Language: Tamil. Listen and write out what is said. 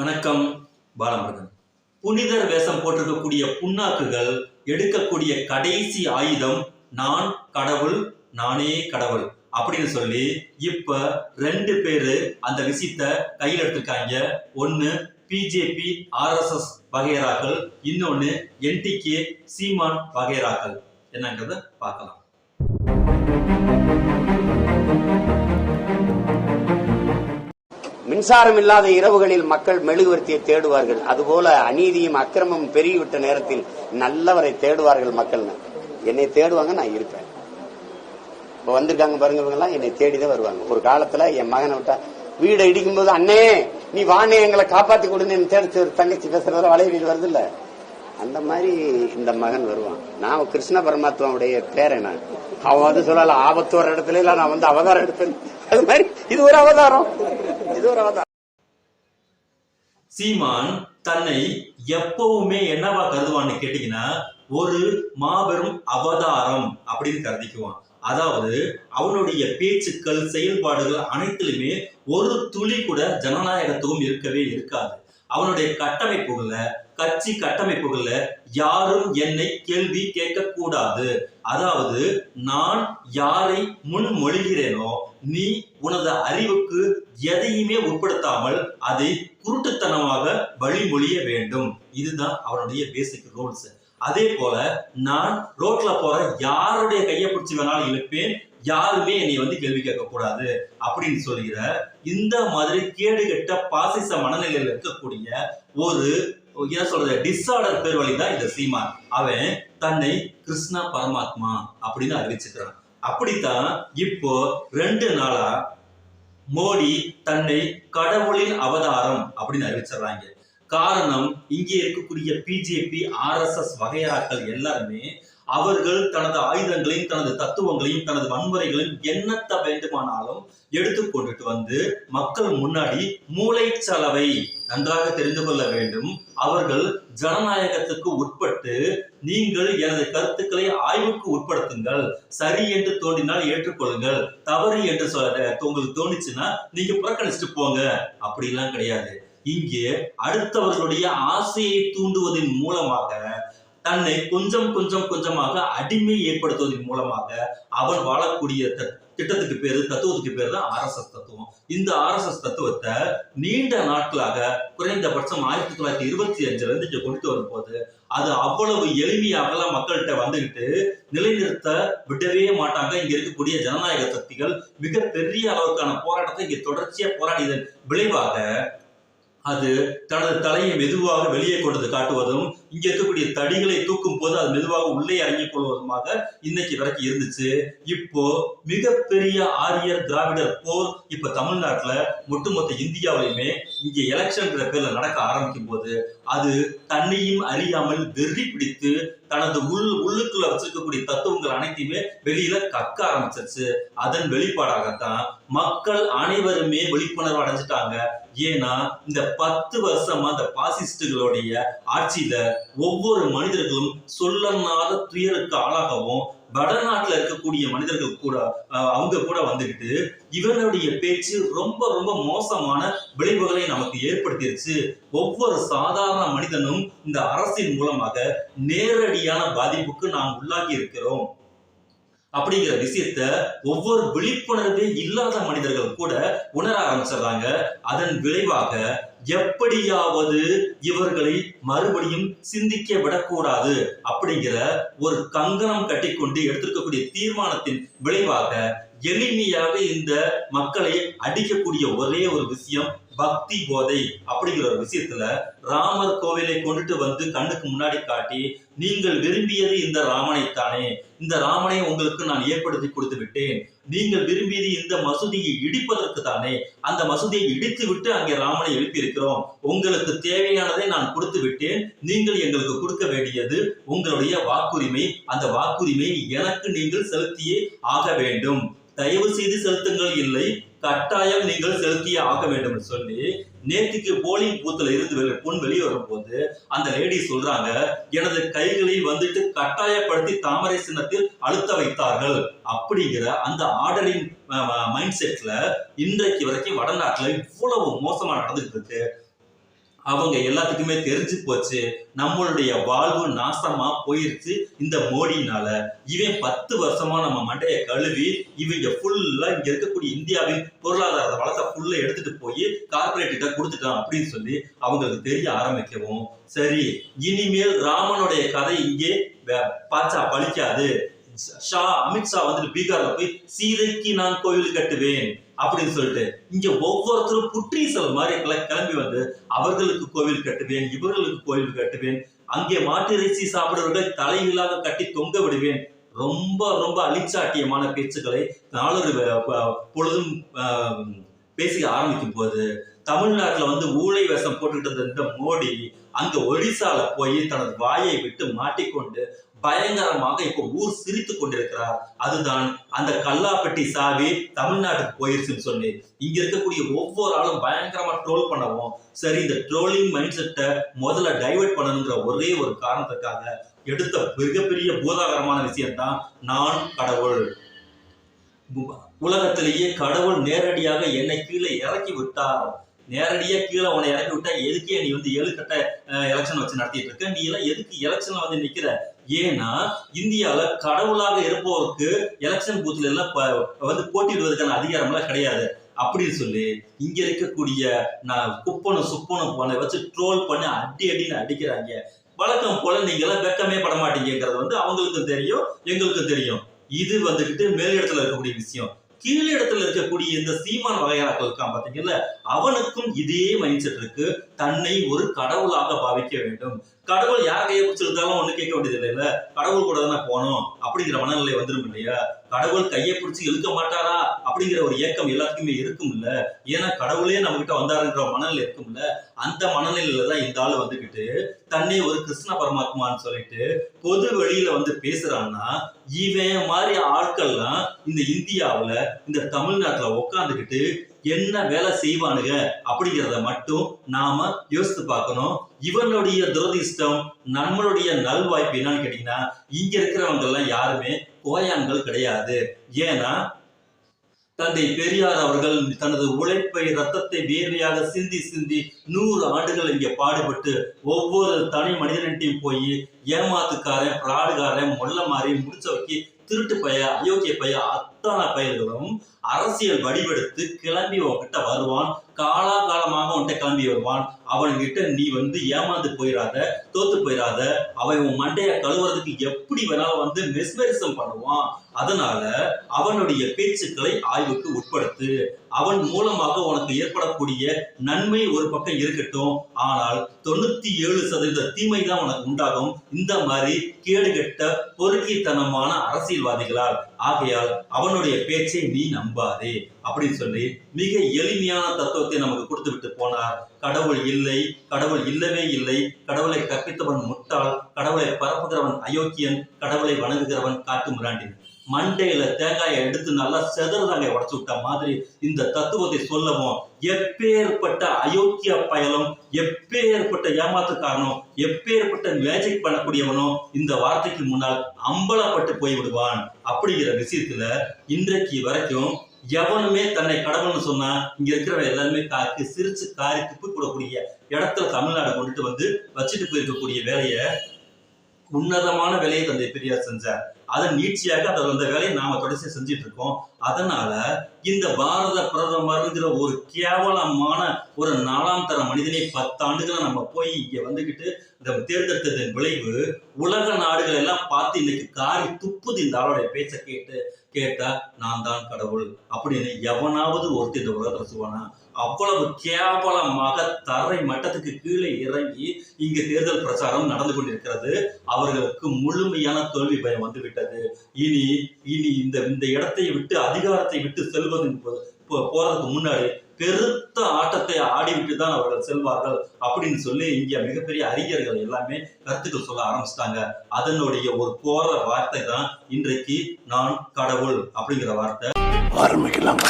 வணக்கம் பாலமுருகன். புனிதர் வேஷம் போட்டிருக்கக்கூடிய புண்ணாக்குகள் எடுக்கக்கூடிய கடைசி ஆயுதம் நான் கடவுள் நானே கடவுள் அப்படின்னு சொல்லி இப்ப ரெண்டு பேரு அந்த விஷயத்த கையில் எடுத்திருக்காங்க. ஒன்னு பிஜேபி ஆர்எஸ்எஸ் வகையராக்கள் இன்னொன்னு என்டிகே சீமான் வகைராக்கள் என்னங்கிறத பார்க்கலாம். மின்சாரம் இல்லாத இரவுகளில் மக்கள் மெழுகுவர்த்தியை தேடுவார்கள். அதுபோல அநீதியும் அக்கிரமும் பெருகிவிட்ட நேரத்தில் நல்லவரை தேடுவார்கள் மக்கள்னு என்னை தேடுவாங்க நான் இருப்பேன். இப்ப வந்திருக்காங்க பாருங்க எல்லாம் என்னை தேடிதான் வருவாங்க. ஒரு காலத்துல என் மகனை விட்டா வீடை இடிக்கும் போது அண்ணே நீ வானே எங்களை காப்பாத்தி கொடுன்னு என்னை ஒரு தங்கச்சி பேசுறதுல வீடு வருது இல்ல? அந்த மாதிரி இந்த மகன் வருவான். நான் கிருஷ்ண பரமாத்மாவுடைய பேரை நான். அவன் வந்து சொல்லல ஆபத்து வர இடத்துல நான் வந்து அவதாரம் எடுப்பேன். அது மாதிரி இது ஒரு அவதாரம். இது ஒரு சீமான் தன்னை எப்பவுமே என்னவா கருதுவான்னு கேட்டீங்கன்னா ஒரு மாபெரும் அவதாரம் அப்படின்னு கருதிக்குவான். அதாவது அவனுடைய பேச்சுக்கள் செயல்பாடுகள் அனைத்திலுமே ஒரு துளி கூட ஜனநாயகத்துவம் இருக்கவே இருக்காது. அவனுடைய கட்டமைப்புகள்ல கட்சி கட்டமைப்புகள்ல யாரும் என்னை கேள்வி கேட்கக்கூடாது. அதாவது நான் யாரை முன்மொழிகிறேனோ நீ உனது அறிவுக்கு எதையுமே உட்படுத்தாமல் அதை குருட்டுத்தனமாக வழிமொழிய வேண்டும். இதுதான் அவனுடைய பேசிக் ரூல்ஸ் அதே போல நான் ரோட்ல போற யாருடைய கையை பிடிச்சி வேணாலும் இழுப்பேன் யாருமே என்னை வந்து கேள்வி கேட்க கூடாது அப்படின்னு சொல்லுகிற இந்த மாதிரி கேடுகெட்ட பாசிச மனநிலையில் இருக்கக்கூடிய ஒரு என்ன சொல்றது டிஸார்டர் பேர் வழி தான் இந்த சீமான். அவன் தன்னை கிருஷ்ணா பரமாத்மா அப்படின்னு அறிவிச்சுக்கிறான் அப்படித்தான் இப்போ ரெண்டு நாளா மோடி தன்னை கடவுளின் அவதாரம் அப்படின்னு அறிவிச்சிடுறாங்க. காரணம் இங்கே இருக்கக்கூடிய பிஜேபி ஆர்எஸ்எஸ் வகையாக்கள் எல்லாருமே அவர்கள் தனது ஆயுதங்களையும் தனது தத்துவங்களையும் தனது வன்முறைகளையும் என்னத்த வேண்டுமானாலும் எடுத்து கொண்டுட்டு வந்து மக்கள் முன்னாடி மூளைச்சலவை நன்றாக தெரிந்து கொள்ள வேண்டும். அவர்கள் ஜனநாயகத்துக்கு உட்பட்டு நீங்கள் எனது கருத்துக்களை ஆய்வுக்கு உட்படுத்துங்கள். சரி என்று தோன்றினால் ஏற்றுக்கொள்ளுங்கள். தவறு என்று சொல்ல உங்களுக்கு தோணுச்சுன்னா நீங்க புறக்கணிச்சுட்டு போங்க. அப்படிலாம் கிடையாது. இங்கே அடுத்தவர்களுடைய ஆசையை தூண்டுவதன் மூலமாக தன்னை கொஞ்சம் கொஞ்சம் கொஞ்சமாக அடிமை ஏற்படுத்துவதன் மூலமாக அவன் வாழக்கூடிய திட்டத்துக்கு பேரு தத்துவத்துக்கு பேரு தான் ஆர்எஸ்எஸ் தத்துவம். இந்த ஆர்எஸ்எஸ் தத்துவத்தை நீண்ட நாட்களாக குறைந்தபட்சம் ஆயிரத்தி தொள்ளாயிரத்தி இருபத்தி அஞ்சுல இருந்து இங்க கொண்டு வரும்போது அது அவ்வளவு எளிமையாகலாம் மக்கள்கிட்ட வந்துகிட்டு நிலைநிறுத்த விடவே மாட்டாங்க. இங்க இருக்கக்கூடிய ஜனநாயக சக்திகள் மிக பெரிய அளவுக்கான போராட்டத்தை இங்க தொடர்ச்சியா போராடியதன் விளைவாக அது தனது தலையை மெதுவாக வெளியே கொண்டு காட்டுவதும் இங்க இருக்கக்கூடிய தடிகளை தூக்கும் போது அது மெதுவாக உள்ளே இறங்கிக் கொள்வதுமாக இன்னைக்கு வரைக்கும் இருந்துச்சு. இப்போ மிகப்பெரிய ஆரியர் திராவிடர் போர் இப்ப தமிழ்நாட்டுல ஒட்டுமொத்த இந்தியாவிலுமே இங்க எலெக்ஷன்ங்கிற பேர்ல நடக்க ஆரம்பிக்கும் போது அது தன்னையும் அறியாமல் வெறி பிடித்து தனது உள் உள்ளுக்குள்ள வச்சிருக்கக்கூடிய தத்துவங்கள் அனைத்தையுமே வெளியில கக்க ஆரம்பிச்சிருச்சு. அதன் வெளிப்பாடாகத்தான் மக்கள் அனைவருமே விழிப்புணர்வு அடைஞ்சிட்டாங்க. ஏன்னா இந்த பத்து வருஷமா இந்த பாசிஸ்டுகளுடைய ஆட்சியில ஒவ்வொரு மனிதர்களும் சொல்லனாத துயருக்கு ஆளாகவும் வடநாட்டுல இருக்கக்கூடிய மனிதர்கள் கூட அவங்க கூட வந்துகிட்டு இவனுடைய பேச்சு ரொம்ப ரொம்ப மோசமான விளைவுகளை நமக்கு ஏற்படுத்திருச்சு. ஒவ்வொரு சாதாரண மனிதனும் இந்த அரசின் மூலமாக நேரடியான பாதிப்புக்கு நாம் உள்ளாகி இருக்கிறோம். அப்படிங்கிற விஷயத்த ஒவ்வொரு விழிப்புணர்வே இல்லாத மனிதர்கள் கூட உணர ஆரம்பிச்சிடுறாங்க. அதன் விளைவாக எப்படியாவது இவர்களை மறுபடியும் சிந்திக்க விடக்கூடாது அப்படிங்கிற ஒரு கங்கணம் கட்டிக்கொண்டு எடுத்திருக்கக்கூடிய தீர்மானத்தின் விளைவாக எளிமையாக இந்த மக்களை அடிக்கக்கூடிய ஒரே ஒரு விஷயம் பக்தி போதை அப்படிங்கிற ஒரு விஷயத்துல ராமர் கோவிலை கொண்டுட்டு வந்து கண்ணுக்கு முன்னாடி காட்டி நீங்கள் விரும்பியது இந்த ராமனை தானே இந்த ராமனை உங்களுக்கு நான் ஏற்படுத்தி கொடுத்து விட்டேன். நீங்கள் விரும்பியது இந்த மசூதியை இடிப்பதற்கு தானே. அந்த மசூதியை இடித்து விட்டு அங்கே ராமனை எழுப்பியிருக்கிறோம். உங்களுக்கு தேவையானதை நான் கொடுத்து விட்டேன். நீங்கள் எங்களுக்கு கொடுக்க வேண்டியது உங்களுடைய வாக்குரிமை. அந்த வாக்குரிமை எனக்கு நீங்கள் செலுத்தியே ஆக வேண்டும். தயவு செய்து செலுத்துங்கள் இல்லை. கட்டாயம் நீங்கள் செலுத்தியே ஆக வேண்டும் என்று சொல்லி நேற்றுக்கு போலிங் பூத்துல இருந்து வெளி- பொன் வெளியே வரும்போது அந்த லேடி சொல்றாங்க எனது கைகளை வந்துட்டு கட்டாயப்படுத்தி தாமரை சின்னத்தில் அழுத்த வைத்தார்கள். அப்படிங்கிற அந்த ஆர்டரிங் மைண்ட் செட்ல இன்றைக்கு வரைக்கும் வடநாட்டுல இவ்வளவு மோசமா நடந்துட்டு இருக்கு. அவங்க எல்லாத்துக்குமே தெரிஞ்சு போச்சு நம்மளுடைய வாழ்வு நாசமா போயிருச்சு இந்த மோடினால. இவன் பத்து வருஷமா நம்ம மண்டையை கழுவி இவங்க ஃபுல்லா இங்க இருக்கக்கூடிய இந்தியாவின் பொருளாதார வளத்தை ஃபுல்லா எடுத்துட்டு போய் கார்பரேட்ட கொடுத்துட்டான் அப்படின்னு சொல்லி அவங்களுக்கு தெரிய ஆரம்பிக்கவும். சரி இனிமேல் ராமனுடைய கதை இங்கே பாச்சா பழிக்காது. ஷா அமித்ஷா வந்துட்டு பீகார்ல போய் சீதைக்கு நான் கோவில் கட்டுவேன். அப்படின்னு சொல்லிட்டு இங்க ஒவ்வொருத்தரும் புற்றீசல் மாதிரி கிளம்பி வந்து அவர்களுக்கு கோவில் கட்டுவேன் இவர்களுக்கு கோவில் கட்டுவேன். அங்கே மாட்டு இறைச்சி சாப்பிடுறவர்கள் தலையிலாக கட்டி தொங்க விடுவேன். ரொம்ப ரொம்ப அழிச்சாட்டியமான பேச்சுக்களை நாளொரு பொழுதும் ஆஹ், பேசி ஆரம்பிக்கும் போது தமிழ்நாட்டுல வந்து ஊழை வேஷம் போட்டுக்கிட்டு இருந்த மோடி அங்க ஒடிசால போய் தனது வாயை விட்டு மாட்டிக்கொண்டு பயங்கரமாக இப்போ ஊர் சிரித்து கொண்டிருக்கிறார். அதுதான் அந்த கல்லாப்பட்டி சாவி தமிழ்நாட்டுக்கு போயிருச்சுன்னு சொல்லி இங்க இருக்கக்கூடிய ஒவ்வொரு ஆளும் பயங்கரமா ட்ரோல் பண்ணவும் சரி இந்த ட்ரோலிங் மைண்ட் செட்டை முதல்ல டைவர்ட் பண்ணணுங்கிற ஒரே ஒரு காரணத்துக்காக எடுத்த மிகப்பெரிய பூதாகரமான விஷயம்தான் நான் கடவுள். உலகத்திலேயே கடவுள் நேரடியாக என்னை கீழே இறக்கி விட்டார். நேரடியா கீழே உன்னை இறக்கி விட்டா எதுக்கே நீ வந்து ஏழு கட்ட எலெக்ஷன் வச்சு நடத்திட்டு இருக்க? நீ எல்லாம் எதுக்கு எலெக்ஷன்ல வந்து நிக்கிற? ஏன்னா இந்தியாவில் கடவுளாக இருப்பவருக்கு எலெக்ஷன் பூத்துல எல்லாம் ப- வந்து போட்டியிடுவதற்கான அதிகாரம்லாம் கிடையாது. அப்படின்னு சொல்லி இங்க இருக்கக்கூடிய நான் குப்பனும் சுப்பனும் போன வச்சு ட்ரோல் பண்ணி அடி அடின்னு அடிக்கிறாங்க. வழக்கம் போல நீங்க எல்லாம் வெக்கமே பட மாட்டீங்கிறது வந்து அவங்களுக்கும் தெரியும் எங்களுக்கும் தெரியும். இது வந்துகிட்டு மேலிடத்துல இருக்கக்கூடிய விஷயம். கீழிடத்துல இருக்கக்கூடிய இந்த சீமான் வகையாளர்கள் இருக்கான் பாத்தீங்கல்ல அவனுக்கும் இதே மைண்ட் செட் இருக்கு. தன்னை ஒரு கடவுளாக பாவிக்க வேண்டும். கடவுள் யார் கையை பிடிச்சிருந்தாலும் ஒண்ணு கேட்க வேண்டியது இல்லைல்ல கடவுள் கூட தானே போனோம் அப்படிங்கிற மனநிலை வந்துடும் இல்லையா? கடவுள் கையை பிடிச்சி இழுக்க மாட்டாரா அப்படிங்கிற ஒரு ஏக்கம் எல்லாத்துக்குமே இருக்கும் இல்ல? ஏன்னா கடவுளே நம்ம கிட்ட வந்தாருங்கிற மனநிலை இருக்கும்ல அந்த மனநிலையில தான் இந்த ஆளு வந்துகிட்டு தன்னை ஒரு கிருஷ்ண பரமாத்மான்னு சொல்லிட்டு பொது வெளியில வந்து பேசுறான்னா இவன் மாதிரி ஆட்கள்லாம் இந்த இந்தியாவுல இந்த தமிழ்நாட்டுல உட்காந்துக்கிட்டு என்ன வேலை செய்வானுங்க அப்படிங்கிறத மட்டும் நாம யோசித்து பார்க்கணும். இவனுடைய துரதிர்ஷ்டம் நம்மளுடைய நல்வாய்ப்பு என்னன்னு கேட்டீங்கன்னா இங்க இருக்கிறவங்க எல்லாம் யாருமே கோயான்கள் கிடையாது. ஏன்னா தந்தை பெரியார் அவர்கள் தனது உழைப்பை ரத்தத்தை வேர்வையாக சிந்தி சிந்தி நூறு ஆண்டுகள் இங்கே பாடுபட்டு ஒவ்வொரு தனி மனிதனிட்டையும் போய் ஏமாத்துக்காரன் பிராடுகாரன் மொல்ல மாறி முடிச்ச வைக்கி திருட்டு பைய அயோக்கிய பைய அத்தனை பயிர்களும் அரசியல் வடிவெடுத்து கிளம்பி உன்கிட்ட வருவான். காலாகாலமாக உன்கிட்ட கிளம்பி வருவான். அவன்கிட்ட நீ வந்து ஏமாந்து போயிடாத தோத்து போயிடாத அவன் உன் மண்டையை கழுவுறதுக்கு எப்படி வேணாலும் வந்து மெஸ்மரிசம் பண்ணுவான். அதனால அவனுடைய பேச்சுக்களை ஆய்வுக்கு உட்படுத்து அவன் மூலமாக உனக்கு ஏற்படக்கூடிய நன்மை ஒரு பக்கம் இருக்கட்டும். ஆனால் தொண்ணூத்தி ஏழு சதவீத தீமை தான் உனக்கு உண்டாகும். இந்த மாதிரி கேடுகட்ட பொறுக்கித்தனமான அரசியல்வாதிகளால். ஆகையால் அவன் அவனுடைய பேச்சை நீ நம்பாதே அப்படின்னு சொல்லி மிக எளிமையான தத்துவத்தை நமக்கு கொடுத்து விட்டு போனார். கடவுள் இல்லை கடவுள் இல்லவே இல்லை. கடவுளை கற்பித்தவன் முட்டாள் கடவுளை பரப்புகிறவன் அயோக்கியன் கடவுளை வணங்குகிறவன் காட்டு மிராண்டின். மண்டையில தேங்காயை எடுத்து நல்லா செதறதாங்க உடச்சு விட்ட மாதிரி இந்த தத்துவத்தை சொல்லவும் எப்பேற்பட்ட அயோக்கிய பயலும் எப்பேற்பட்ட ஏமாத்துக்காரனும் எப்பேற்பட்ட மேஜிக் பண்ணக்கூடியவனும் இந்த வார்த்தைக்கு முன்னால் அம்பலப்பட்டு போய் விடுவான் அப்படிங்கிற விஷயத்துல இன்றைக்கு வரைக்கும் எவனுமே தன்னை கடவுள்னு சொன்னா இங்க இருக்கிறவ எல்லாருமே காக்கு சிரிச்சு காரி துப்பு கூடக்கூடிய இடத்துல தமிழ்நாடு கொண்டுட்டு வந்து வச்சுட்டு போயிருக்கக்கூடிய வேலையை உன்னதமான வேலையை தந்தை பெரியார் செஞ்சார். அதன் நீட்சியாக அதை அந்த வேலையை நாம் தொடர்ச்சி செஞ்சுட்டு இருக்கோம் அதனால இந்த பாரத பிரதமருங்கிற ஒரு கேவலமான ஒரு நாலாம் தர மனிதனை பத்தாண்டுகளை நம்ம போய் இங்கே வந்துக்கிட்டு இந்த தேர்ந்தெடுத்ததன் விளைவு உலக நாடுகள் எல்லாம் பார்த்து இன்னைக்கு காரி துப்புது இந்த ஆளுடைய பேச்சை கேட்டு கேட்டா நான் தான் கடவுள் அப்படின்னு எவனாவது ஒருத்தர் இந்த உலகத்துல சொல்லுவானா அவ்வளவு கேவலமாக தரை மட்டத்துக்கு கீழே இறங்கி இங்க தேர்தல் பிரச்சாரம் நடந்து கொண்டிருக்கிறது. அவர்களுக்கு முழுமையான தோல்வி பயம் வந்துவிட்டது. இனி இனி இந்த இந்த இடத்தை விட்டு அதிகாரத்தை விட்டு செல்வதன் போறதுக்கு முன்னாடி பெருத்த ஆடிவிட்டு தான் அவர்கள் செல்வார்கள் அப்படின்னு சொல்லி இங்க மிகப்பெரிய அறிஞர்கள் எல்லாமே கருத்துக்கள் சொல்ல ஆரம்பிச்சிட்டாங்க. அதனுடைய ஒரு போற வார்த்தை தான் இன்றைக்கு நான் கடவுள் அப்படிங்கிற வார்த்தை. ஆரம்பிக்கலாம்.